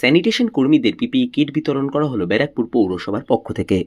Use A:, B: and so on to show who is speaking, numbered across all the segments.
A: Sanitation কর্মীদের PPE kit বিতরণ করা হলো ব্যারাকপুর পৌরসভার পক্ষ থেকে।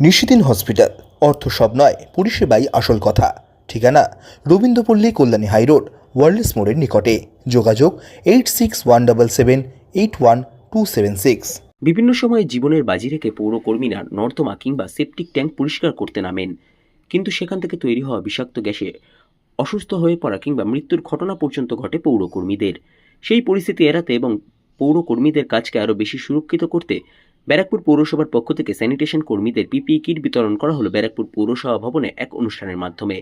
B: নিশিদিন হসপিটাল অর্থ সব নয় পরিষেবাই আসল কথা। ঠিকানা রবীন্দ্রপল্লী কল্যাণী হাইরোড ওয়ার্ল্ডস মোড়ের নিকটে। যোগাযোগ eight six one double seven eight one two seven six.
A: বিভিন্ন সময়ে জীবনের বাজি রেখে পৌরকর্মীরা নর্দমা কিংবা সেপটিক ট্যাঙ্ক পরিষ্কার করতে নামেন। কিন্তু সেখান থেকে তৈরি হওয়া বিষাক্ত গ্যাসে অসুস্থ হয়ে পড়া কিংবা মৃত্যুর ঘটনা পর্যন্ত ঘটে পৌরকর্মীদের। সেই পরিস্থিতি এড়াতে এবং পৌরকর্মীদের কাজকে আরও বেশি সুরক্ষিত করতে ব্যারাকপুর পৌরসভার পক্ষ থেকে স্যানিটেশন কর্মীদের পিপিই কিট বিতরণ করা হলো ব্যারাকপুর পৌরসভা ভবনে এক অনুষ্ঠানের মাধ্যমে।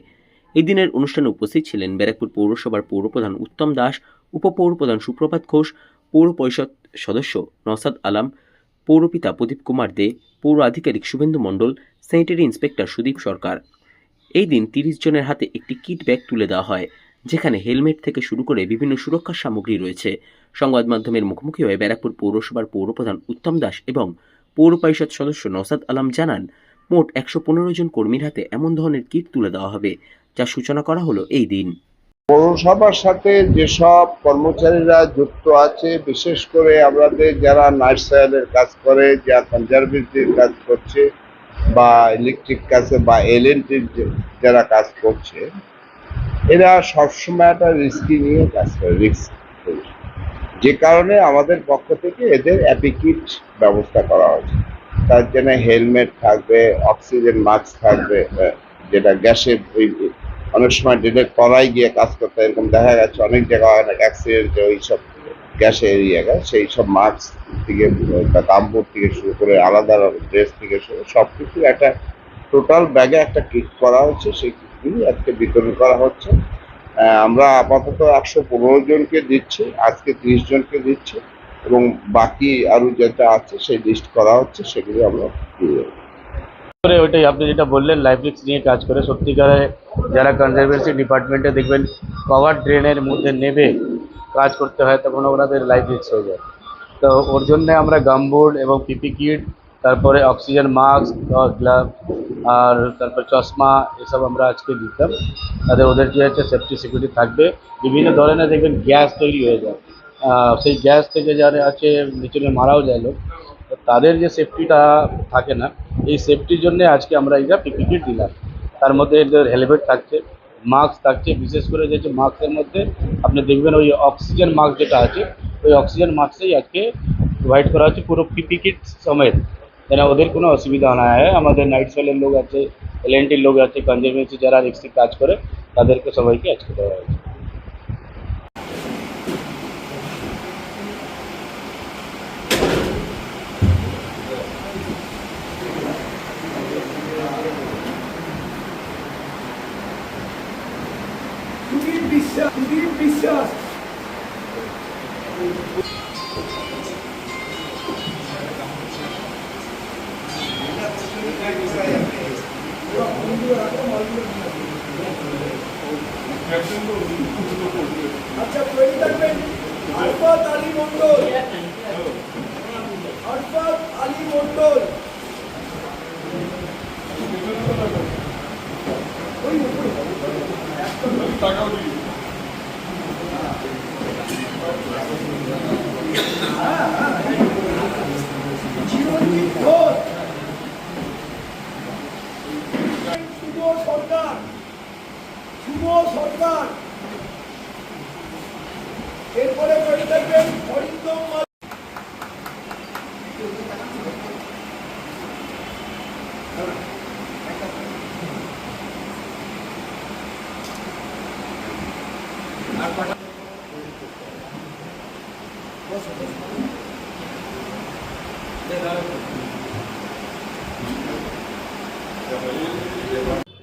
A: এই দিনের অনুষ্ঠানে উপস্থিত ছিলেন ব্যারাকপুর পৌরসভার পৌরপ্রধান উত্তম দাস, উপপৌরপ্রধান সুপ্রভাত ঘোষ, পৌর পরিষদ সদস্য নসাদ আলাম পৌরপিতা প্রদীপ কুমার দে, পৌর আধিকারিক শুভেন্দু মণ্ডল, স্যানিটারি ইন্সপেক্টর সুদীপ সরকার। এই দিন তিরিশ জনের হাতে একটি কিট ব্যাগ তুলে দেওয়া হয়, যেখানে হেলমেট থেকে শুরু করে বিভিন্ন সুরক্ষা সামগ্রী রয়েছে। সংবাদ মাধ্যমের মুখোমুখি হয়ে ব্যারাকপুর পৌরসভার পৌরপ্রধান উত্তম দাস এবং পৌর পরিষদ সদস্য নসাদ আলম জানান, মোট একশো পনেরো জন কর্মীর হাতে এমন ধরনের কিট তুলে দেওয়া হবে, যা সূচনা করা হলো এই দিন।
C: পৌরসভার সাথে যেসব কর্মচারীরা যুক্ত আছে, বিশেষ করে আমাদের যারা নার্সারের কাজ করে যা কনজারভেটিভ কাজ করছে বা ইলেকট্রিক কাজে বা এলএনটির যারা কাজ করছে, এরা সবসময় একটা রিস্কি নিয়ে কাজ করে, রিস্ক। যে কারণে আমাদের পক্ষ থেকে এদের অ্যাপিকিট ব্যবস্থা করা হয়েছে তার জন্য হেলমেট থাকবে, অক্সিজেন মাস্ক থাকবে যেটা গ্যাসের ওই অনেক সময় ডিটেক্ট করাই গিয়ে কাজ করতে। এরকম দেখা যাচ্ছে অনেক জায়গায় অনেক অ্যাক্সিডেন্টে ওই সব গ্যাসের এরিয়া সেই সব মাস্ক থেকে কামড় থেকে শুরু করে আলাদা ড্রেস থেকে শুরু সব কিছু একটা টোটাল ব্যাগে একটা কিট করা হচ্ছে, সেই কিটগুলি আজকে বিতরণ করা হচ্ছে আমরা আপাতত একশো পনেরো জনকে দিচ্ছি, আজকে তিরিশ জনকে দিচ্ছি, এবং বাকি আরও যেটা আছে সেই লিস্ট করা হচ্ছে, সেগুলি আমরা দিয়ে
D: করে ওইটাই, আপনি যেটা বললেন লাইফ রিস্ক নিয়ে কাজ করে, সত্যিকারে যারা কনজারভেন্সি ডিপার্টমেন্টে দেখবেন কভার ড্রেনের মধ্যে নেবে, কাজ করতে হয়, তখন ওনাদের লাইফ রিস্ক হয়ে যায়। তো ওর জন্য আমরা গামবোর্ড এবং পিপি কিট তারপরে অক্সিজেন মাস্ক গ্লাভ আর তারপর চশমা এসব আমরা আজকে দিতাম। তাদের ওদের যে হচ্ছে সেফটি সিকিউরিটি থাকবে। বিভিন্ন ধরনের দেখবেন গ্যাস তৈরি হয়ে যায়। আহ, সেই গ্যাস থেকে যারা আছে নিচনে মারাও যায় লোক। তো তাদের যে সেফটিটা থাকে না এই সেফটির জন্য আজকে আমরা এইটা পিপি কিট দিলাম। তার মধ্যে এদের হেলমেট থাকছে মাস্ক থাকছে। বিশেষ করে যে মাস্কের মধ্যে আপনি দেখবেন ওই অক্সিজেন মাস্ক যেটা আছে ওই অক্সিজেন মাস্কটাই আজকে প্রোভাইড করা হচ্ছে পুরো পিপি কিট সমেত। যেন ওদের কোনো অসুবিধা না হয় আমাদের নাইট সেলের লোক আছে এল লোক আছে কনজারভেন্সি যারা রিক্সি কাজ করে তাদেরকে সবাইকে আজকে দেওয়া হয়েছে
E: সুদীপ বিশ্বাস সুদীপ বিশ্বাস আচ্ছা তৈরি থাকবেন আরফাত আলী মন্ডল আরফাত আলী মন্ডল ওই শুভ সরকার এরপরে চলে থাকবেন অরিন্দম মাল-